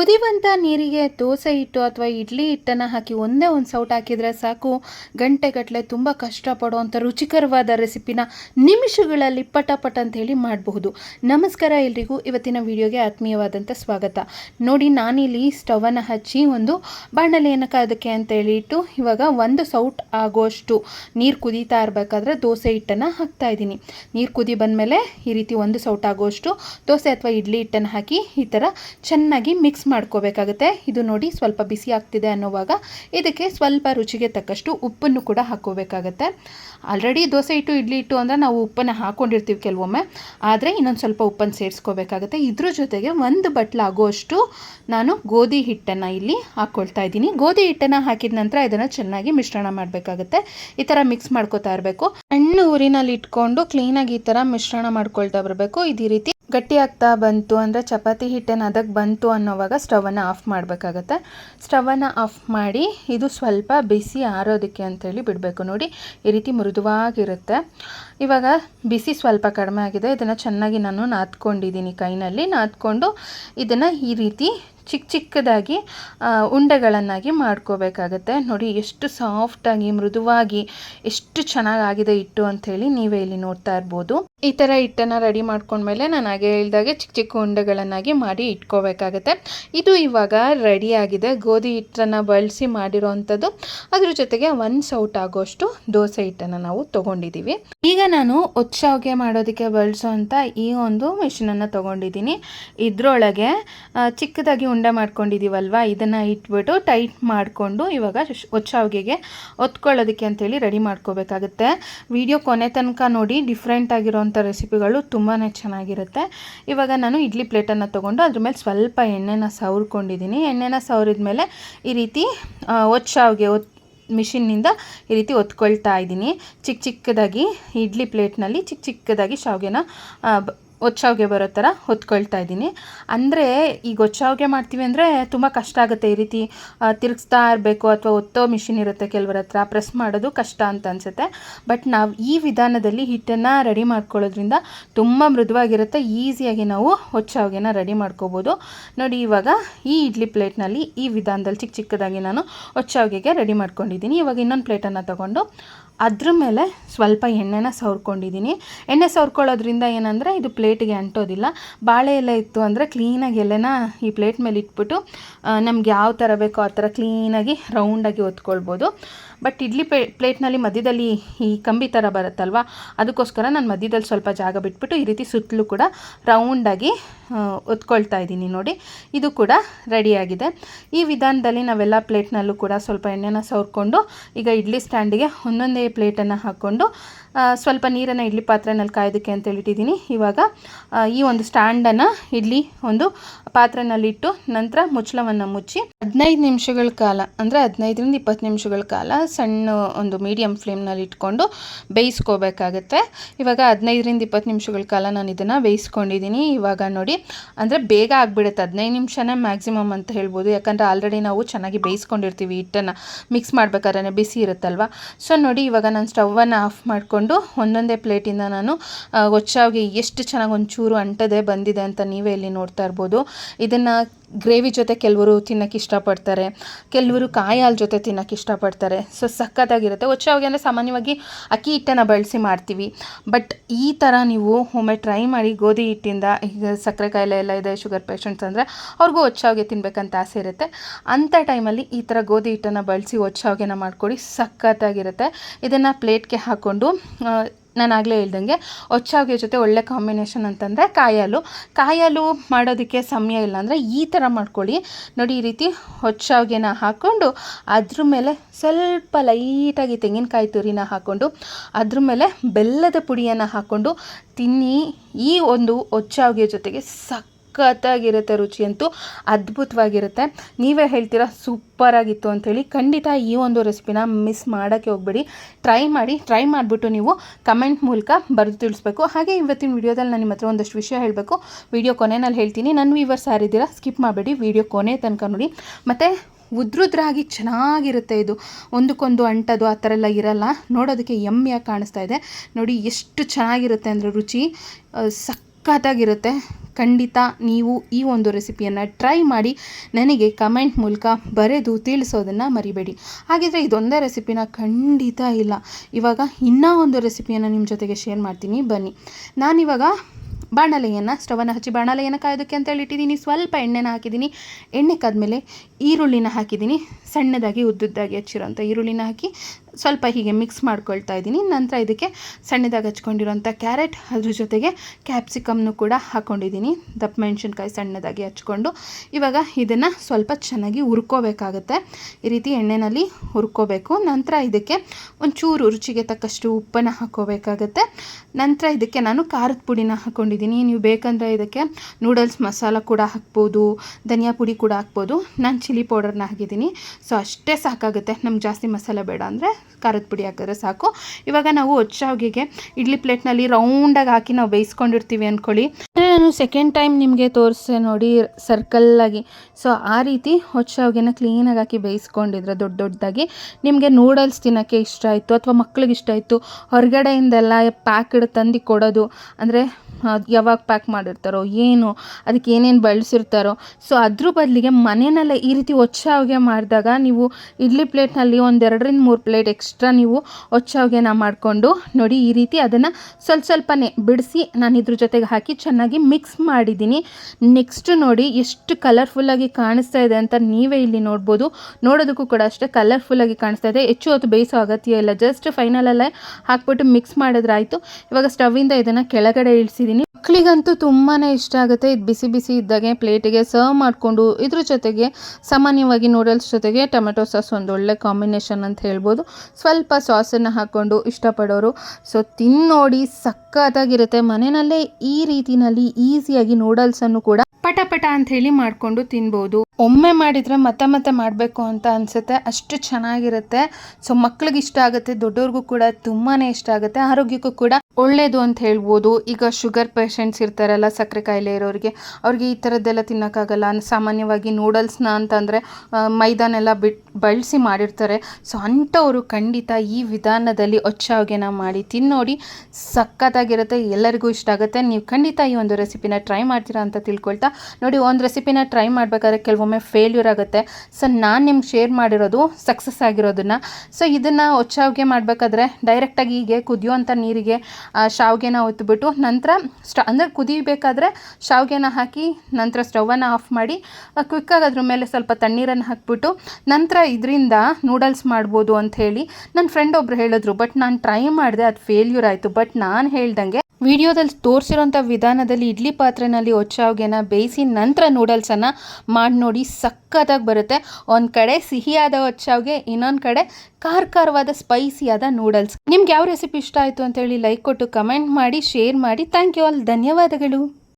ಕುದಿಯುವಂಥ ನೀರಿಗೆ ದೋಸೆ ಹಿಟ್ಟು ಅಥವಾ ಇಡ್ಲಿ ಹಿಟ್ಟನ್ನು ಹಾಕಿ ಒಂದೇ ಒಂದು ಸೌಟ್ ಹಾಕಿದರೆ ಸಾಕು. ಗಂಟೆಗಟ್ಟಲೆ ತುಂಬ ಕಷ್ಟಪಡುವಂಥ ರುಚಿಕರವಾದ ರೆಸಿಪಿನ ನಿಮಿಷಗಳಲ್ಲಿ ಪಟಪಟ ಪಟ ಅಂತ ಹೇಳಿ ಮಾಡಬಹುದು. ನಮಸ್ಕಾರ ಎಲ್ರಿಗೂ. ಇವತ್ತಿನ ವಿಡಿಯೋಗೆ ಆತ್ಮೀಯವಾದಂಥ ಸ್ವಾಗತ. ನೋಡಿ, ನಾನಿಲ್ಲಿ ಸ್ಟವನ್ನು ಹಚ್ಚಿ ಒಂದು ಬಾಣಲೆ ಏನಕ್ಕೆ ಅಂತ ಹೇಳಿ ಇಟ್ಟು ಇವಾಗ ಒಂದು ಸೌಟ್ ಆಗೋಷ್ಟು ನೀರು ಕುದೀತಾ ಇರಬೇಕಾದ್ರೆ ದೋಸೆ ಹಿಟ್ಟನ್ನು ಹಾಕ್ತಾ ಇದ್ದೀನಿ. ನೀರು ಕುದಿ ಬಂದಮೇಲೆ ಈ ರೀತಿ ಒಂದು ಸೌಟ್ ಆಗೋಷ್ಟು ದೋಸೆ ಅಥವಾ ಇಡ್ಲಿ ಹಿಟ್ಟನ್ನು ಹಾಕಿ ಈ ಥರ ಚೆನ್ನಾಗಿ ಮಿಕ್ಸ್ ಮಾಡ್ಕೋಬೇಕಾಗುತ್ತೆ. ಇದು ನೋಡಿ ಸ್ವಲ್ಪ ಬಿಸಿ ಆಗ್ತಿದೆ ಅನ್ನೋವಾಗ ಇದಕ್ಕೆ ಸ್ವಲ್ಪ ರುಚಿಗೆ ತಕ್ಕಷ್ಟು ಉಪ್ಪನ್ನು ಕೂಡ ಹಾಕ್ಕೋಬೇಕಾಗತ್ತೆ. ಆಲ್ರೆಡಿ ದೋಸೆ ಇಟ್ಟು, ಇಡ್ಲಿ ಇಟ್ಟು ಅಂದರೆ ನಾವು ಉಪ್ಪನ್ನು ಹಾಕ್ಕೊಂಡಿರ್ತೀವಿ ಕೆಲವೊಮ್ಮೆ. ಆದರೆ ಇನ್ನೊಂದು ಸ್ವಲ್ಪ ಉಪ್ಪನ್ನು ಸೇರಿಸ್ಕೋಬೇಕಾಗತ್ತೆ. ಇದ್ರ ಜೊತೆಗೆ ಒಂದು ಬಟ್ಲು ಆಗುವಷ್ಟು ನಾನು ಗೋಧಿ ಹಿಟ್ಟನ್ನು ಇಲ್ಲಿ ಹಾಕ್ಕೊಳ್ತಾ ಇದ್ದೀನಿ. ಗೋಧಿ ಹಿಟ್ಟನ್ನು ಹಾಕಿದ ನಂತರ ಇದನ್ನು ಚೆನ್ನಾಗಿ ಮಿಶ್ರಣ ಮಾಡಬೇಕಾಗುತ್ತೆ. ಈ ಥರ ಮಿಕ್ಸ್ ಮಾಡ್ಕೋತಾ ಇರಬೇಕು. ಹಣ್ಣು ಊರಿನಲ್ಲಿ ಇಟ್ಕೊಂಡು ಕ್ಲೀನಾಗಿ ಈ ಥರ ಮಿಶ್ರಣ ಮಾಡ್ಕೊಳ್ತಾ ಬರಬೇಕು. ಇದೇ ರೀತಿ ಗಟ್ಟಿ ಆಗ್ತಾ ಬಂತು ಅಂದರೆ ಚಪಾತಿ ಹಿಟ್ಟೇನು ಅದಕ್ಕೆ ಬಂತು ಅನ್ನೋವಾಗ ಸ್ಟವನ್ನು ಆಫ್ ಮಾಡಬೇಕಾಗತ್ತೆ. ಸ್ಟವನ್ನು ಆಫ್ ಮಾಡಿ ಇದು ಸ್ವಲ್ಪ ಬಿಸಿ ಆರೋದಕ್ಕೆ ಅಂಥೇಳಿ ಬಿಡಬೇಕು. ನೋಡಿ, ಈ ರೀತಿ ಮೃದುವಾಗಿರುತ್ತೆ. ಇವಾಗ ಬಿಸಿ ಸ್ವಲ್ಪ ಕಡಿಮೆ ಆಗಿದೆ. ಇದನ್ನು ಚೆನ್ನಾಗಿ ನಾನು ನಾದ್ಕೊಂಡಿದ್ದೀನಿ ಕೈನಲ್ಲಿ. ನಾದ್ಕೊಂಡು ಇದನ್ನು ಈ ರೀತಿ ಚಿಕ್ಕ ಚಿಕ್ಕದಾಗಿ ಉಂಡೆಗಳನ್ನಾಗಿ ಮಾಡ್ಕೋಬೇಕಾಗತ್ತೆ. ನೋಡಿ, ಎಷ್ಟು ಸಾಫ್ಟಾಗಿ ಮೃದುವಾಗಿ ಎಷ್ಟು ಚೆನ್ನಾಗಾಗಿದೆ ಹಿಟ್ಟು ಅಂಥೇಳಿ ನೀವೇ ಇಲ್ಲಿ ನೋಡ್ತಾ ಇರ್ಬೋದು. ಈ ಥರ ಹಿಟ್ಟನ್ನು ರೆಡಿ ಮಾಡ್ಕೊಂಡ್ಮೇಲೆ ನಾನು ಹಾಗೆ ಹೇಳಿದಾಗೆ ಚಿಕ್ಕ ಚಿಕ್ಕ ಉಂಡೆಗಳನ್ನಾಗಿ ಮಾಡಿ ಇಟ್ಕೋಬೇಕಾಗತ್ತೆ. ಇದು ಇವಾಗ ರೆಡಿಯಾಗಿದೆ ಗೋಧಿ ಹಿಟ್ಟನ್ನು ಬಳಸಿ ಮಾಡಿರೋವಂಥದ್ದು ಅದ್ರ ಜೊತೆಗೆ ಒಂದು ಸೌಟ್ ಆಗೋಷ್ಟು ದೋಸೆ ಹಿಟ್ಟನ್ನು ನಾವು ತೊಗೊಂಡಿದ್ದೀವಿ ಈಗ ನಾನು ಒತ್ಸಾವಿಗೆ ಮಾಡೋದಕ್ಕೆ ಬಳಸೋವಂಥ ಈ ಒಂದು ಮಿಷಿನನ್ನು ತೊಗೊಂಡಿದ್ದೀನಿ ಇದರೊಳಗೆ ಚಿಕ್ಕದಾಗಿ ಉಂಡೆ ಮಾಡ್ಕೊಂಡಿದ್ದೀವಲ್ವ ಇದನ್ನು ಇಟ್ಬಿಟ್ಟು ಟೈಟ್ ಮಾಡಿಕೊಂಡು ಇವಾಗ ಒಚ್ಚಾವಿಗೆಗೆ ಒತ್ಕೊಳ್ಳೋದಕ್ಕೆ ಅಂತೇಳಿ ರೆಡಿ ಮಾಡ್ಕೋಬೇಕಾಗುತ್ತೆ. ವಿಡಿಯೋ ಕೊನೆ ತನಕ ನೋಡಿ ಡಿಫ್ರೆಂಟ್ ಆಗಿರೋಂಥ ರೆಸಿಪಿಗಳು ತುಂಬಾ ಚೆನ್ನಾಗಿರುತ್ತೆ. ಇವಾಗ ನಾನು ಇಡ್ಲಿ ಪ್ಲೇಟನ್ನು ತೊಗೊಂಡು ಅದ್ರ ಮೇಲೆ ಸ್ವಲ್ಪ ಎಣ್ಣೆನ ಸವರ್ಕೊಂಡಿದ್ದೀನಿ ಎಣ್ಣೆನ ಸವರಿದ ಮೇಲೆ ಈ ರೀತಿ ಒಚ್ಚಾವಿಗೆ ಒತ್, ಮಿಷಿನ್ನಿಂದ ಈ ರೀತಿ ಒತ್ಕೊಳ್ತಾ ಇದ್ದೀನಿ ಚಿಕ್ಕ ಚಿಕ್ಕದಾಗಿ ಇಡ್ಲಿ ಪ್ಲೇಟ್ನಲ್ಲಿ ಚಿಕ್ಕ ಚಿಕ್ಕದಾಗಿ ಶಾವಿಗೆನ ಒಚ್ಚಾವ್ಗೆ ಬರೋ ಥರ ಹೊತ್ಕೊಳ್ತಾ ಇದ್ದೀನಿ. ಅಂದರೆ ಈಗ ಒಚ್ಚಾವ್ಗೆ ಮಾಡ್ತೀವಿ ಅಂದರೆ ತುಂಬ ಕಷ್ಟ ಆಗುತ್ತೆ ಈ ರೀತಿ ತಿರುಗಿಸ್ತಾ ಇರಬೇಕು ಅಥವಾ ಒತ್ತೋ ಮಿಷಿನ್ ಇರುತ್ತೆ ಕೆಲವರ ಹತ್ರ, ಪ್ರೆಸ್ ಮಾಡೋದು ಕಷ್ಟ ಅಂತ ಅನಿಸುತ್ತೆ. ಬಟ್ ನಾವು ಈ ವಿಧಾನದಲ್ಲಿ ಹಿಟ್ಟನ್ನು ರೆಡಿ ಮಾಡ್ಕೊಳ್ಳೋದ್ರಿಂದ ತುಂಬ ಮೃದುವಾಗಿರುತ್ತೆ, ಈಸಿಯಾಗಿ ನಾವು ಒಚ್ಚಾವ್ಗೆನ ರೆಡಿ ಮಾಡ್ಕೋಬೋದು. ನೋಡಿ ಇವಾಗ ಈ ಇಡ್ಲಿ ಪ್ಲೇಟ್ನಲ್ಲಿ ಈ ವಿಧಾನದಲ್ಲಿ ಚಿಕ್ಕ ಚಿಕ್ಕದಾಗಿ ನಾನು ಒಚ್ಚಾವ್ಗೆಗೆ ರೆಡಿ ಮಾಡ್ಕೊಂಡಿದ್ದೀನಿ. ಇವಾಗ ಇನ್ನೊಂದು ಪ್ಲೇಟನ್ನು ತೊಗೊಂಡು ಅದ್ರ ಮೇಲೆ ಸ್ವಲ್ಪ ಎಣ್ಣೆನ ಸವರ್ಕೊಂಡಿದ್ದೀನಿ. ಎಣ್ಣೆ ಸವರ್ಕೊಳ್ಳೋದ್ರಿಂದ ಏನಂದರೆ ಇದು ಪ್ಲೇಟಿಗೆ ಅಂಟೋದಿಲ್ಲ. ಬಾಳೆ ಎಲೆ ಇತ್ತು ಅಂದರೆ ಕ್ಲೀನಾಗಿ ಎಲೆನ ಈ ಪ್ಲೇಟ್ ಮೇಲೆ ಇಟ್ಬಿಟ್ಟು ನಮ್ಗೆ ಯಾವ ಥರ ಬೇಕೋ ಆ ಥರ ಕ್ಲೀನಾಗಿ ರೌಂಡಾಗಿ ಒತ್ಕೊಳ್ಬೋದು. ಬಟ್ ಇಡ್ಲಿ ಪ್ಲೇ ಪ್ಲೇಟ್ನಲ್ಲಿ ಮಧ್ಯದಲ್ಲಿ ಈ ಕಂಬಿ ಥರ ಬರುತ್ತಲ್ವ, ಅದಕ್ಕೋಸ್ಕರ ನಾನು ಮಧ್ಯದಲ್ಲಿ ಸ್ವಲ್ಪ ಜಾಗ ಬಿಟ್ಬಿಟ್ಟು ಈ ರೀತಿ ಸುತ್ತಲೂ ಕೂಡ ರೌಂಡಾಗಿ ಒತ್ಕೊಳ್ತಾ ಇದ್ದೀನಿ ನೋಡಿ. ಇದು ಕೂಡ ರೆಡಿಯಾಗಿದೆ ಈ ವಿಧಾನದಲ್ಲಿ ನಾವೆಲ್ಲ ಪ್ಲೇಟ್ನಲ್ಲೂ ಕೂಡ ಸ್ವಲ್ಪ ಎಣ್ಣೆನ ಸವರ್ಕೊಂಡು, ಈಗ ಇಡ್ಲಿ ಸ್ಟ್ಯಾಂಡಿಗೆ ಒಂದೊಂದೇ ಪ್ಲೇಟನ್ನು ಹಾಕ್ಕೊಂಡು ಸ್ವಲ್ಪ ನೀರನ್ನು ಇಡ್ಲಿ ಪಾತ್ರೆನಲ್ಲಿ ಕಾಯೋದಕ್ಕೆ ಅಂತ ಹೇಳಿಟ್ಟಿದ್ದೀನಿ. ಇವಾಗ ಈ ಒಂದು ಸ್ಟ್ಯಾಂಡನ್ನು ಇಡ್ಲಿ ಒಂದು ಪಾತ್ರೆನಲ್ಲಿಟ್ಟು ನಂತರ ಮುಚ್ಚಳವನ್ನು ಮುಚ್ಚಿ, ಹದಿನೈದು ನಿಮಿಷಗಳ ಕಾಲ, ಅಂದರೆ ಹದಿನೈದರಿಂದ ಇಪ್ಪತ್ತು ನಿಮಿಷಗಳ ಕಾಲ ಸಣ್ಣ ಒಂದು ಮೀಡಿಯಮ್ ಫ್ಲೇಮ್ನಲ್ಲಿ ಇಟ್ಕೊಂಡು ಬೇಯಿಸ್ಕೋಬೇಕಾಗತ್ತೆ. ಇವಾಗ ಹದಿನೈದರಿಂದ ಇಪ್ಪತ್ತು ನಿಮಿಷಗಳ ಕಾಲ ನಾನು ಇದನ್ನು ಬೇಯಿಸ್ಕೊಂಡಿದ್ದೀನಿ. ಇವಾಗ ನೋಡಿ ಅಂದರೆ ಬೇಗ ಆಗಿಬಿಡುತ್ತೆ, ಹದಿನೈದು ನಿಮಿಷನೇ ಮ್ಯಾಕ್ಸಿಮಮ್ ಅಂತ ಹೇಳ್ಬೋದು. ಯಾಕಂದರೆ ಆಲ್ರೆಡಿ ನಾವು ಚೆನ್ನಾಗಿ ಬೇಯಿಸ್ಕೊಂಡಿರ್ತೀವಿ ಹಿಟ್ಟನ್ನು ಮಿಕ್ಸ್ ಮಾಡ್ಬೇಕಾದ್ರೆ ಬಿಸಿ ಇರುತ್ತಲ್ವ? ಸೊ ನೋಡಿ, ಇವಾಗ ನಾನು ಸ್ಟವನ್ನು ಆಫ್ ಮಾಡಿಕೊಂಡು ಒಂದೊಂದೇ ಪ್ಲೇಟಿಂದ ನಾನು ಒಚ್ಚಾವಿಗೆ ಎಷ್ಟು ಚೆನ್ನಾಗಿ ಒಂಚೂರು ಅಂಟದೆ ಬಂದಿದೆ ಅಂತ ನೀವೇ ಇಲ್ಲಿ ನೋಡ್ತಾ ಇರ್ಬೋದು. ಇದನ್ನು ಗ್ರೇವಿ ಜೊತೆ ಕೆಲವರು ತಿನ್ನೋಕ್ಕೆ ಇಷ್ಟಪಡ್ತಾರೆ, ಕೆಲವರು ಕಾಯಿ ಹಾಲು ಜೊತೆ ತಿನ್ನೋಕ್ಕೆ ಇಷ್ಟಪಡ್ತಾರೆ. ಸೊ ಸಖತ್ತಾಗಿರುತ್ತೆ. ಒಚ್ಚಾವಿಗೆ ಅಂದರೆ ಸಾಮಾನ್ಯವಾಗಿ ಅಕ್ಕಿ ಹಿಟ್ಟನ್ನು ಬಳಸಿ ಮಾಡ್ತೀವಿ. ಬಟ್ ಈ ಥರ ನೀವು ಒಮ್ಮೆ ಟ್ರೈ ಮಾಡಿ ಗೋಧಿ ಹಿಟ್ಟಿಂದ, ಈಗ ಸಕ್ಕರೆ ಕಾಯಿಲೆ ಎಲ್ಲ ಇದೆ ಶುಗರ್ ಪೇಷಂಟ್ಸ್ ಅಂದರೆ ಅವ್ರಿಗೂ ಒಚ್ಚಾವಿಗೆ ತಿನ್ನಬೇಕಂತ ಆಸೆ ಇರುತ್ತೆ. ಅಂಥ ಟೈಮಲ್ಲಿ ಈ ಥರ ಗೋಧಿ ಹಿಟ್ಟನ್ನು ಬಳಸಿ ಒಚ್ಚಾವಿಗೆನ ಮಾಡಿಕೊಡಿ. ಸಖತ್ತಾಗಿರುತ್ತೆ. ಇದನ್ನು ಪ್ಲೇಟ್ಗೆ ಹಾಕ್ಕೊಂಡು ನಾನು ಆಗಲೇ ಹೇಳ್ದಂಗೆ ಒಚ್ಚಾವಿಗೆ ಜೊತೆ ಒಳ್ಳೆ ಕಾಂಬಿನೇಷನ್ ಅಂತಂದರೆ ಕಾಯಾಲು. ಕಾಯಾಲು ಮಾಡೋದಕ್ಕೆ ಸಮಯ ಇಲ್ಲ ಅಂದರೆ ಈ ಥರ ಮಾಡ್ಕೊಳ್ಳಿ. ನೋಡಿ ಈ ರೀತಿ ಹೊಚ್ಚಾವಿಗೆನ ಹಾಕ್ಕೊಂಡು ಅದ್ರ ಮೇಲೆ ಸ್ವಲ್ಪ ಲೈಟಾಗಿ ತೆಂಗಿನಕಾಯಿ ತುರಿನ ಹಾಕ್ಕೊಂಡು ಅದ್ರ ಮೇಲೆ ಬೆಲ್ಲದ ಪುಡಿಯನ್ನು ಹಾಕ್ಕೊಂಡು ತಿನ್ನಿ. ಈ ಒಂದು ಒಚ್ಚಾವಿಗೆ ಜೊತೆಗೆ ಸಕ್ ಸಖತ್ತಾಗಿರುತ್ತೆ ರುಚಿಯಂತೂ ಅದ್ಭುತವಾಗಿರುತ್ತೆ. ನೀವೇ ಹೇಳ್ತೀರಾ, ಸೂಪರಾಗಿತ್ತು ಅಂಥೇಳಿ. ಖಂಡಿತ ಈ ಒಂದು ರೆಸಿಪಿನ ಮಿಸ್ ಮಾಡೋಕ್ಕೆ ಹೋಗ್ಬೇಡಿ. ಟ್ರೈ ಮಾಡಿ, ಟ್ರೈ ಮಾಡಿಬಿಟ್ಟು ನೀವು ಕಮೆಂಟ್ ಮೂಲಕ ಬರೆದು ತಿಳಿಸ್ಬೇಕು. ಹಾಗೆ ಇವತ್ತಿನ ವಿಡಿಯೋದಲ್ಲಿ ನಾನು ನಿಮ್ಮ ಹತ್ರ ಒಂದಷ್ಟು ವಿಷಯ ಹೇಳಬೇಕು. ವಿಡಿಯೋ ಕೊನೆಯಲ್ಲಿ ಹೇಳ್ತೀನಿ. ನನ್ನ ವಿವರ್ಸ್ ಯಾರಿದ್ದೀರಾ ಸ್ಕಿಪ್ ಮಾಡಬೇಡಿ. ವಿಡಿಯೋ ಕೊನೆ ತನಕ ನೋಡಿ. ಮತ್ತು ಉದ್ರುದ್ರಾಗಿ ಚೆನ್ನಾಗಿರುತ್ತೆ ಇದು. ಒಂದಕ್ಕೊಂದು ಅಂಟದು ಆ ಥರ ಎಲ್ಲ ಇರಲ್ಲ. ನೋಡೋದಕ್ಕೆ ಯಮ್ಮಿಯಾಗಿ ಕಾಣಿಸ್ತಾ ಇದೆ. ನೋಡಿ ಎಷ್ಟು ಚೆನ್ನಾಗಿರುತ್ತೆ ಅಂದರೆ ರುಚಿ. ಸಖತ್ತಾಗಿರುತ್ತೆ. ಖಂಡಿತ ನೀವು ಈ ಒಂದು ರೆಸಿಪಿಯನ್ನು ಟ್ರೈ ಮಾಡಿ ನನಗೆ ಕಮೆಂಟ್ ಮೂಲಕ ಬರೆದು ತಿಳಿಸೋದನ್ನು ಮರಿಬೇಡಿ. ಹಾಗಿದ್ರೆ ಇದೊಂದೇ ರೆಸಿಪಿನ ಖಂಡಿತ ಇಲ್ಲ. ಇವಾಗ ಇನ್ನೂ ಒಂದು ರೆಸಿಪಿಯನ್ನು ನಿಮ್ಮ ಜೊತೆಗೆ ಶೇರ್ ಮಾಡ್ತೀನಿ. ಬನ್ನಿ. ನಾನಿವಾಗ ಬಾಣಲೆಯನ್ನು ಸ್ಟವನ್ನು ಹಚ್ಚಿ ಬಾಣಲೆಯನ್ನು ಕಾಯೋದಕ್ಕೆ ಅಂತೇಳಿ ಇಟ್ಟಿದ್ದೀನಿ ಸ್ವಲ್ಪ ಎಣ್ಣೆನ ಹಾಕಿದ್ದೀನಿ. ಎಣ್ಣೆ ಕಾದ್ಮೇಲೆ ಈರುಳ್ಳಿನ ಹಾಕಿದ್ದೀನಿ. ಸಣ್ಣದಾಗಿ ಉದ್ದುದ್ದಾಗಿ ಹಚ್ಚಿರೋಂಥ ಈರುಳ್ಳಿನ ಹಾಕಿ ಸ್ವಲ್ಪ ಹೀಗೆ ಮಿಕ್ಸ್ ಮಾಡ್ಕೊಳ್ತಾ ಇದ್ದೀನಿ. ನಂತರ ಇದಕ್ಕೆ ಸಣ್ಣದಾಗಿ ಹಚ್ಕೊಂಡಿರೋಂಥ ಕ್ಯಾರೆಟ್, ಅದ್ರ ಜೊತೆಗೆ ಕ್ಯಾಪ್ಸಿಕಮ್ನು ಕೂಡ ಹಾಕ್ಕೊಂಡಿದ್ದೀನಿ ದಪ್ಪ ಮೆಣಸಿನ್ಕಾಯಿ ಸಣ್ಣದಾಗಿ ಹಚ್ಕೊಂಡು ಇವಾಗ ಇದನ್ನು ಸ್ವಲ್ಪ ಚೆನ್ನಾಗಿ ಹುರ್ಕೋಬೇಕಾಗತ್ತೆ. ಈ ರೀತಿ ಎಣ್ಣೆಯಲ್ಲಿ ಹುರ್ಕೋಬೇಕು. ನಂತರ ಇದಕ್ಕೆ ಒಂಚೂರು ರುಚಿಗೆ ತಕ್ಕಷ್ಟು ಉಪ್ಪನ್ನು ಹಾಕ್ಕೋಬೇಕಾಗತ್ತೆ ನಂತರ ಇದಕ್ಕೆ ನಾನು ಖಾರದ ಪುಡಿನ ಹಾಕ್ಕೊಂಡಿದ್ದೀನಿ ನೀವು ಬೇಕಂದರೆ ಇದಕ್ಕೆ ನೂಡಲ್ಸ್ ಮಸಾಲ ಕೂಡ ಹಾಕ್ಬೋದು, ಧನಿಯಾ ಪುಡಿ ಕೂಡ ಹಾಕ್ಬೋದು. ನಾನು ಚಿಲ್ಲಿ ಪೌಡರ್ನ ಹಾಕಿದ್ದೀನಿ. ಸೊ ಅಷ್ಟೇ ಸಾಕಾಗುತ್ತೆ. ನಮ್ಗೆ ಜಾಸ್ತಿ ಮಸಾಲೆ ಬೇಡ ಅಂದರೆ ಖಾರದ ಪುಡಿ ಹಾಕಿದ್ರೆ ಸಾಕು. ಇವಾಗ ನಾವು ಹೊಚ್ಚಾವಿಗೆ ಇಡ್ಲಿ ಪ್ಲೇಟ್ನಲ್ಲಿ ರೌಂಡಾಗಿ ಹಾಕಿ ನಾವು ಬೇಯಿಸ್ಕೊಂಡಿರ್ತೀವಿ ಅಂದ್ಕೊಳ್ಳಿ ನಾನು ಸೆಕೆಂಡ್ ಟೈಮ್ ನಿಮಗೆ ತೋರಿಸೆ ನೋಡಿ ಸರ್ಕಲ್ಲಾಗಿ ಸೊ ಆ ರೀತಿ ಹೊಚ್ಚಾವಿಗೆನ ಕ್ಲೀನಾಗಿ ಹಾಕಿ ಬೇಯಿಸ್ಕೊಂಡಿದ್ರೆ ದೊಡ್ಡ ದೊಡ್ಡದಾಗಿ ನಿಮಗೆ ನೂಡಲ್ಸ್ ತಿನ್ನೋಕ್ಕೆ ಇಷ್ಟ ಆಯಿತು, ಅಥವಾ ಮಕ್ಳಿಗೆ ಇಷ್ಟ ಆಯಿತು, ಹೊರಗಡೆಯಿಂದೆಲ್ಲ ಪ್ಯಾಕ್ಡ್ ತಂದು ಕೊಡೋದು, ಅಂದರೆ ಯಾವಾಗ ಪ್ಯಾಕ್ ಮಾಡಿರ್ತಾರೋ, ಏನು, ಅದಕ್ಕೆ ಏನೇನು ಬಳಸಿರ್ತಾರೋ. ಸೊ ಅದ್ರ ಬದಲಿಗೆ ಮನೆಯಲ್ಲೇ ಈ ರೀತಿ ಹೊಚ್ಚಾವಿಗೆ ಮಾಡಿದಾಗ ನೀವು ಇಡ್ಲಿ ಪ್ಲೇಟ್ನಲ್ಲಿ ಒಂದೆರಡರಿಂದ ಮೂರು ಪ್ಲೇಟ್ ಎಕ್ಸ್ಟ್ರಾ ನೀವು ಹೊಚ್ಚಾವಿಗೆನ ಮಾಡಿಕೊಂಡು ನೋಡಿ ಈ ರೀತಿ ಅದನ್ನು ಸ್ವಲ್ಪ ಸ್ವಲ್ಪನೇ ಬಿಡಿಸಿ ನಾನು ಇದ್ರ ಜೊತೆಗೆ ಹಾಕಿ ಚೆನ್ನಾಗಿ ಮಿಕ್ಸ್ ಮಾಡಿದ್ದೀನಿ. ನೆಕ್ಸ್ಟ್ ನೋಡಿ ಎಷ್ಟು ಕಲರ್ಫುಲ್ಲಾಗಿ ಕಾಣಿಸ್ತಾ ಇದೆ ಅಂತ ನೀವೇ ಇಲ್ಲಿ ನೋಡ್ಬೋದು. ನೋಡೋದಕ್ಕೂ ಕೂಡ ಅಷ್ಟೇ ಕಲರ್ಫುಲ್ಲಾಗಿ ಕಾಣಿಸ್ತಾ ಇದೆ. ಹೆಚ್ಚು ಹೊತ್ತು ಬೇಯಿಸೋ ಅಗತ್ಯ ಇಲ್ಲ. ಜಸ್ಟ್ ಫೈನಲಲ್ಲೇ ಹಾಕ್ಬಿಟ್ಟು ಮಿಕ್ಸ್ ಮಾಡಿದ್ರಾಯಿತು ಇವಾಗ ಸ್ಟವಿಂದ ಇದನ್ನು ಕೆಳಗಡೆ ಇಳಿಸಿದ್ದೀನಿ ಮಕ್ಕಳಿಗಂತೂ ತುಂಬಾ ಇಷ್ಟ ಆಗುತ್ತೆ. ಇದು ಬಿಸಿ ಬಿಸಿ ಇದ್ದಾಗೆ ಪ್ಲೇಟಿಗೆ ಸರ್ವ್ ಮಾಡಿಕೊಂಡು ಇದ್ರ ಜೊತೆಗೆ ಸಾಮಾನ್ಯವಾಗಿ ನೂಡಲ್ಸ್ ಜೊತೆಗೆ ಟೊಮೆಟೊ ಸಾಸ್ ಒಂದು ಒಳ್ಳೆ ಕಾಂಬಿನೇಷನ್ ಅಂತ ಹೇಳ್ಬೋದು. ಸ್ವಲ್ಪ ಸಾಸನ್ನು ಹಾಕ್ಕೊಂಡು ಇಷ್ಟಪಡೋರು. ಸೊ ತಿನ್ನೋಡಿ ಸಕ್ಕತ್ತಾಗಿರುತ್ತೆ ಮನೆಯಲ್ಲೇ ಈ ರೀತಿನಲ್ಲಿ ಈಸಿಯಾಗಿ ನೂಡಲ್ಸನ್ನು ಕೂಡ ಪಟ ಪಟ ಅಂತ ಹೇಳಿ ಮಾಡಿಕೊಂಡು ತಿನ್ಬೋದು. ಒಮ್ಮೆ ಮಾಡಿದರೆ ಮತ್ತೆ ಮತ್ತೆ ಮಾಡಬೇಕು ಅಂತ ಅನಿಸುತ್ತೆ. ಅಷ್ಟು ಚೆನ್ನಾಗಿರುತ್ತೆ. ಸೊ ಮಕ್ಳಿಗೆ ಇಷ್ಟ ಆಗುತ್ತೆ. ದೊಡ್ಡವ್ರಿಗೂ ಕೂಡ ತುಂಬಾ ಇಷ್ಟ ಆಗುತ್ತೆ. ಆರೋಗ್ಯಕ್ಕೂ ಕೂಡ ಒಳ್ಳೆಯದು ಅಂತ ಹೇಳ್ಬೋದು. ಈಗ ಶುಗರ್ ಪೇಷಂಟ್ಸ್ ಇರ್ತಾರಲ್ಲ ಸಕ್ಕರೆ ಕಾಯಿಲೆ ಇರೋರಿಗೆ, ಅವ್ರಿಗೆ ಈ ಥರದ್ದೆಲ್ಲ ತಿನ್ನೋಕ್ಕಾಗಲ್ಲ. ಸಾಮಾನ್ಯವಾಗಿ ನೂಡಲ್ಸ್ನ ಅಂತಂದರೆ ಮೈದಾನೆಲ್ಲ ಬಿಟ್ಟು ಬಳಸಿ ಮಾಡಿರ್ತಾರೆ. ಸೊ ಅಂಥವರು ಖಂಡಿತ ಈ ವಿಧಾನದಲ್ಲಿ ಹೊಚ್ಚಾವ್ಗೆನ ಮಾಡಿ ತಿನ್ನೋಡಿ ಸಖತ್ತಾಗಿರುತ್ತೆ, ಎಲ್ಲರಿಗೂ ಇಷ್ಟ ಆಗುತ್ತೆ. ನೀವು ಖಂಡಿತ ಈ ಒಂದು ರೆಸಿಪಿನ ಟ್ರೈ ಮಾಡ್ತೀರಾ ಅಂತ ತಿಳ್ಕೊಳ್ತಾ, ನೋಡಿ ಒಂದು ರೆಸಿಪಿನ ಟ್ರೈ ಮಾಡಬೇಕಾದ್ರೆ ಕೆಲವೊಮ್ಮೆ ಫೇಲ್ಯೂರ್ ಆಗುತ್ತೆ. ಸೊ ನಾನು ನಿಮ್ಗೆ ಶೇರ್ ಮಾಡಿರೋದು ಸಕ್ಸಸ್ ಆಗಿರೋದನ್ನು. ಸೊ ಇದನ್ನು ಒಚ್ಚಾವಗೆ ಮಾಡಬೇಕಾದ್ರೆ ಡೈರೆಕ್ಟಾಗಿ ಹೀಗೆ ಕುದಿಯುವಂಥ ನೀರಿಗೆ ಶಾವ್ಗೆನ ಒತ್ತಿಬಿಟ್ಟು ನಂತರ ಸ್ಟ ಅಂದರೆ ಕುದಿಬೇಕಾದ್ರೆ ಶಾವಿಗೆನ ಹಾಕಿ ನಂತರ ಸ್ಟವನ್ನು ಆಫ್ ಮಾಡಿ ಕ್ವಿಕ್ಕಾಗಿ ಅದ್ರ ಮೇಲೆ ಸ್ವಲ್ಪ ತಣ್ಣೀರನ್ನು ಹಾಕ್ಬಿಟ್ಟು ನಂತರ ಇದರಿಂದ ನೂಡಲ್ಸ್ ಮಾಡ್ಬೋದು ಅಂತ ಹೇಳಿ ನನ್ನ ಫ್ರೆಂಡ್ ಒಬ್ರು ಹೇಳಿದ್ರು ಬಟ್ ನಾನು ಟ್ರೈ ಮಾಡಿದೆ, ಅದು ಫೇಲ್ಯೂರ್ ಆಯಿತು ಬಟ್ ನಾನು ಹೇಳ್ದಂಗೆ ವಿಡಿಯೋದಲ್ಲಿ ತೋರಿಸಿರೋಂಥ ವಿಧಾನದಲ್ಲಿ ಇಡ್ಲಿ ಪಾತ್ರೆನಲ್ಲಿ ಒಚ್ಚಾವ್ಗೆನ ಬೇಯಿಸಿ ನಂತರ ನೂಡಲ್ಸನ್ನು ಮಾಡಿ ನೋಡಿ ಸಖತ್ತಾಗಿ ಬರುತ್ತೆ. ಒಂದು ಕಡೆ ಸಿಹಿಯಾದ ಒಚ್ಚಾವ್ಗೆ, ಇನ್ನೊಂದು ಕಡೆ ಖಾರ ಖಾರವಾದ ಸ್ಪೈಸಿಯಾದ ನೂಡಲ್ಸ್ ನಿಮ್ಗೆ ಯಾವ ರೆಸಿಪಿ ಇಷ್ಟ ಆಯಿತು ಅಂತೇಳಿ ಲೈಕ್ ಕೊಟ್ಟು ಕಮೆಂಟ್ ಮಾಡಿ ಶೇರ್ ಮಾಡಿ. ಥ್ಯಾಂಕ್ ಯು ಆಲ್ ಧನ್ಯವಾದಗಳು.